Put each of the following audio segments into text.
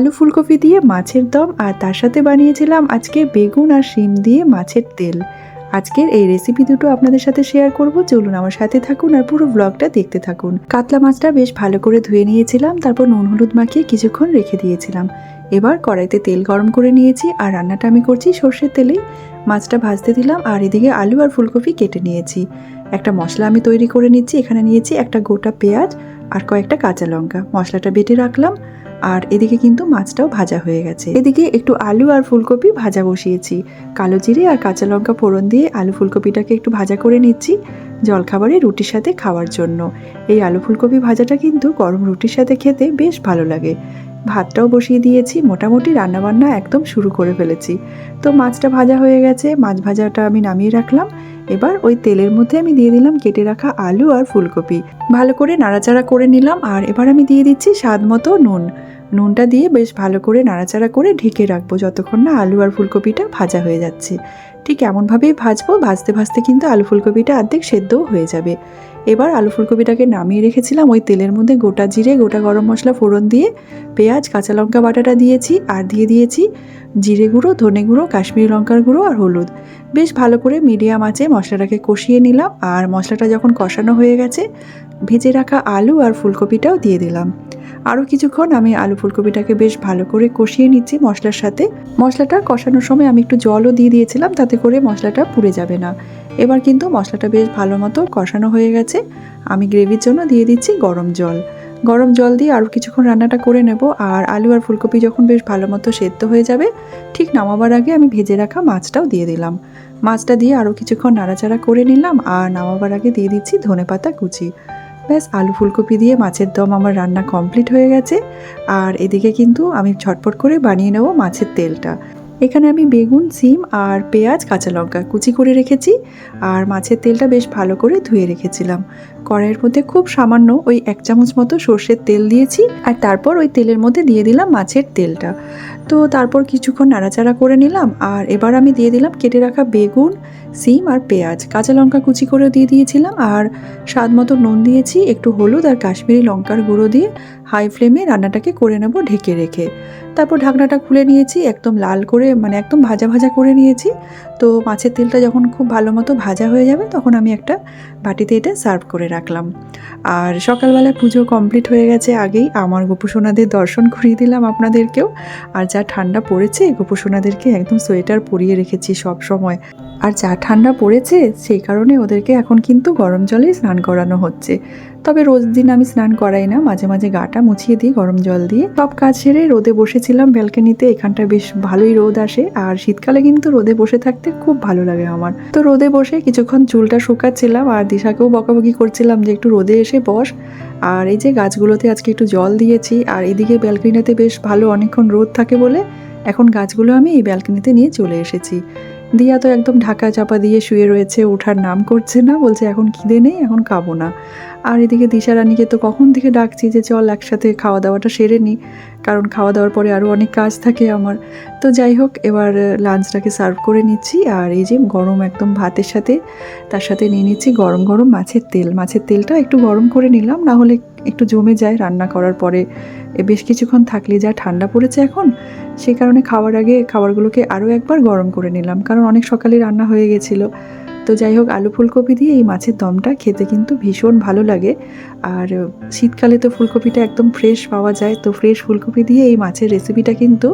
আলু ফুলকপি দিয়ে মাছের দম আর তার সাথে বানিয়েছিলাম আজকে বেগুন আর শিম দিয়ে মাছের তেল। আজকের এই রেসিপি দুটো আপনাদের সাথে শেয়ার করব। চলুন আমার সাথে থাকুন আর পুরো ব্লগটা দেখতে থাকুন। কাতলা মাছটা বেশ ভালো করে ধুয়ে নিয়েছিলাম, তারপর নুন হলুদ মাখিয়ে কিছুক্ষণ রেখে দিয়েছিলাম। এবার কড়াইতে তেল গরম করে নিয়েছি আর রান্নাটা আমি করছি সর্ষের তেলে মাছটা ভাজতে দিলাম আর এদিকে আলু আর ফুলকপি কেটে নিয়েছি। একটা মশলা আমি তৈরি করে নিচ্ছি, এখানে নিয়েছি একটা গোটা পেঁয়াজ আর কয়েকটা কাঁচা লঙ্কা। মশলাটা বেটে রাখলাম আর এদিকে কিন্তু মাছটাও ভাজা হয়ে গেছে। এদিকে একটু আলু আর ফুলকপি ভাজা বসিয়েছি। কালো জিরে আর কাঁচা লঙ্কা ফোড়ন দিয়ে আলু ফুলকপিটাকে একটু ভাজা করে নিচ্ছি জলখাবারে রুটির সাথে খাওয়ার জন্য। এই আলু ফুলকপি ভাজাটা কিন্তু গরম রুটির সাথে খেতে বেশ ভালো লাগে। ভাতটাও বসিয়ে দিয়েছি, মোটামুটি রান্নাবান্না একদম শুরু করে ফেলেছি। তো মাছটা ভাজা হয়ে গেছে, মাছ ভাজাটা আমি নামিয়ে রাখলাম। এবার ওই তেলের মধ্যে আমি দিয়ে দিলাম কেটে রাখা আলু আর ফুলকপি। ভালো করে নাড়াচাড়া করে নিলাম আর এবার আমি দিয়ে দিচ্ছি স্বাদ মতো নুন। নুনটা দিয়ে বেশ ভালো করে নাড়াচাড়া করে ঢেকে রাখব যতক্ষণ না আলু আর ফুলকপিটা ভাজা হয়ে যাচ্ছে। ঠিক এমনভাবেই ভাজবো, ভাজতে ভাজতে কিন্তু আলু ফুলকপিটা অর্ধেক সেদ্ধও হয়ে যাবে। এবার আলু ফুলকপিটাকে নামিয়ে রেখেছিলাম। ওই তেলের মধ্যে গোটা জিরে, গোটা গরম মশলা ফোড়ন দিয়ে পেঁয়াজ, কাঁচা লঙ্কা বাটাটা দিয়েছি আর দিয়ে দিয়েছি জিরে গুঁড়ো, ধনে গুঁড়ো, কাশ্মীরি লঙ্কার গুঁড়ো আর হলুদ। বেশ ভালো করে মিডিয়াম আঁচে মশলাটাকে কষিয়ে নিলাম আর মশলাটা যখন কষানো হয়ে গেছে, ভেজে রাখা আলু আর ফুলকপিটাও দিয়ে দিলাম। আরও কিছুক্ষণ আমি আলু ফুলকপিটাকে বেশ ভালো করে কষিয়ে নিচ্ছি মশলার সাথে। মশলাটা কষানোর সময় আমি একটু জলও দিয়ে দিয়েছিলাম, তাতে করে মশলাটা পুড়ে যাবে না। এবার কিন্তু মশলাটা বেশ ভালো মতো কষানো হয়ে গেছে। আমি গ্রেভির জন্য দিয়ে দিচ্ছি গরম জল। গরম জল দিয়ে আরও কিছুক্ষণ রান্নাটা করে নেব আর আলু আর ফুলকপি যখন বেশ ভালো মতো সেদ্ধ হয়ে যাবে, ঠিক নামাবার আগে আমি ভেজে রাখা মাছটাও দিয়ে দিলাম। মাছটা দিয়ে আরও কিছুক্ষণ নাড়াচাড়া করে নিলাম আর নামাবার আগে দিয়ে দিচ্ছি ধনেপাতা কুচি। ব্যাস, আলু ফুলকপি দিয়ে মাছের দম আমার রান্না কমপ্লিট হয়ে গেছে। আর এদিকে কিন্তু আমি ছটপট করে বানিয়ে নেব মাছের তেলটা। এখানে আমি বেগুন, সিম আর পেঁয়াজ, কাঁচা লঙ্কা কুচি করে রেখেছি আর মাছের তেলটা বেশ ভালো করে ধুয়ে রেখেছিলাম। কড়াইয়ের মধ্যে খুব সামান্য ওই এক চামচ মতো সর্ষের তেল দিয়েছি আর তারপর ওই তেলের মধ্যে দিয়ে দিলাম মাছের তেলটা। তো তারপর কিছুক্ষণ নাড়াচাড়া করে নিলাম আর এবার আমি দিয়ে দিলাম কেটে রাখা বেগুন, সিম আর পেঁয়াজ। কাঁচা লঙ্কা কুচি করে দিয়ে দিয়েছিলাম আর স্বাদ মতো নুন দিয়েছি, একটু হলুদ আর কাশ্মীরি লঙ্কার গুঁড়ো দিয়ে হাই ফ্লেমে রান্নাটাকে করে নেব ঢেকে রেখে। তারপর ঢাকনাটা খুলে নিয়েছি, একদম লাল করে মানে একদম ভাজা ভাজা করে নিয়েছি। তো মাছের তেলটা যখন খুব ভালো মতো ভাজা হয়ে যাবে, তখন আমি একটা বাটিতে এটা সার্ভ করে রাখলাম। আর সকালবেলা পুজো কমপ্লিট হয়ে গেছে আগেই, আমার গোপুসোনাদের দর্শন করিয়ে দিলাম আপনাদেরকেও। আর যা ঠান্ডা পড়েছে, গোপসোনাদেরকে একদম সোয়েটার পরিয়ে রেখেছি সব সময়। আর যা ঠান্ডা পড়েছে, সেই কারণে ওদেরকে এখন কিন্তু গরম জলে স্নান করানো হচ্ছে। তবে রোজ দিন আমি স্নান করাই না। মাঝে মাঝে গাটা মুছিয়ে দিই, গরম জল দিয়ে। সব কাজ সেরে রোদে বসেছিলাম ব্যালকানিতে। এখানটা বেশ ভালোই রোদ আসে। আর শীতকালে কিন্তু রোদে বসে থাকতে খুব ভালো লাগে আমার। তো রোদে বসে কিছুক্ষণ চুলটা শুকাচ্ছিলাম আর দিশাকেও বকাবকি করছিলাম যে একটু রোদে এসে বস। আর এই যে গাছগুলোতে আজকে একটু জল দিয়েছি, আর এদিকে ব্যালকনিতে বেশ ভালো অনেকক্ষণ রোদ থাকে বলে এখন গাছগুলো আমি এই ব্যালকনিতে নিয়ে চলে এসেছি। দিয়া তো একদম ঢাকা চাপা দিয়ে শুয়ে রয়েছে, ওঠার নাম করছে না, বলছে এখন খিদে নেই, এখন খাব না। আর এদিকে দিশা রানীকে তো কখন থেকে ডাকছি যে চল একসাথে খাওয়া দাওয়াটা সেরে নিই কারণ খাওয়া দাওয়ার পরে আরও অনেক কাজ থাকে আমার। তো যাই হোক, এবার লাঞ্চটাকে সার্ভ করে নিচ্ছি, আর এই যে গরম একদম ভাতের সাথে, তার সাথে নিয়ে নিচ্ছি গরম গরম মাছের তেল। মাছের তেলটা একটু গরম করে নিলাম, না হলে একটু জমে যায়। রান্না করার পরে বেশ কিছুক্ষণ থাকলে যা ঠান্ডা পড়েছে এখন সেই কারণে খাওয়ার আগে খাবারগুলোকে আরও একবার গরম করে নিলাম। কারণ অনেক সকালে রান্না হয়ে গেছিল। তো যাই হোক, আলু ফুলকপি দিয়ে এই মাছের দমটা খেতে কিন্তু ভীষণ ভালো লাগে। আর শীতকালে তো ফুলকপিটা একদম ফ্রেশ পাওয়া যায়। তো ফ্রেশ ফুলকপি দিয়ে এই মাছের রেসিপিটা কিন্তু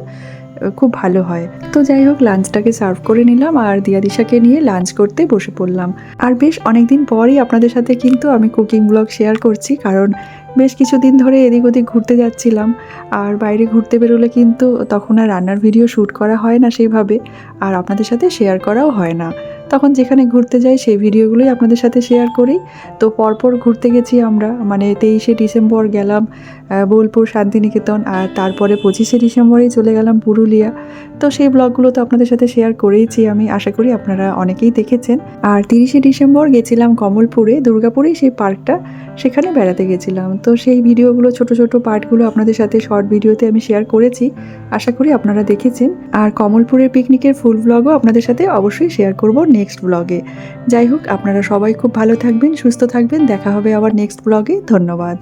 খুব ভালো হয়। তো যাই হোক লাঞ্চটাকে সার্ভ করে নিলাম আর দিয়া দিশাকে নিয়ে লাঞ্চ করতে বসে পড়লাম। আর বেশ অনেকদিন পরই আপনাদের সাথে কিন্তু আমি কুকিং ব্লগ শেয়ার করছি। কারণ বেশ কিছুদিন ধরে এদিক ওদিক ঘুরতে যাচ্ছিলাম। আর বাইরে ঘুরতে বেরোলে কিন্তু তখন আর রান্নার ভিডিও শ্যুট করা হয় না সেইভাবে। আর আপনাদের সাথে শেয়ার করাও হয় না। তখন যেখানে ঘুরতে যাই সেই ভিডিওগুলোই আপনাদের সাথে শেয়ার করি। তো পরপর ঘুরতে গেছি আমরা মানে তেইশে ডিসেম্বর গেলাম বোলপুর, শান্তিনিকেতন আর তারপরে পঁচিশে ডিসেম্বরেই চলে গেলাম পুরুলিয়া। তো সেই ব্লগগুলো তো আপনাদের সাথে শেয়ার করেইছি আমি, আশা করি আপনারা অনেকেই দেখেছেন। আর তিরিশে ডিসেম্বর গেছিলাম কমলপুরে দুর্গাপুরে সেই পার্কটা, সেখানে বেড়াতে গেছিলাম। তো সেই ভিডিওগুলো, ছোট ছোট পার্টগুলো আপনাদের সাথে শর্ট ভিডিওতে আমি শেয়ার করেছি, আশা করি আপনারা দেখেছেন। আর কমলপুরের পিকনিকের ফুল ব্লগও আপনাদের সাথে অবশ্যই শেয়ার করব। নেক্সট ব্লগে যাই হোক, আপনারা সবাই খুব ভালো থাকবেন, সুস্থ থাকবেন। দেখা হবে আবার নেক্সট ব্লগে ধন্যবাদ।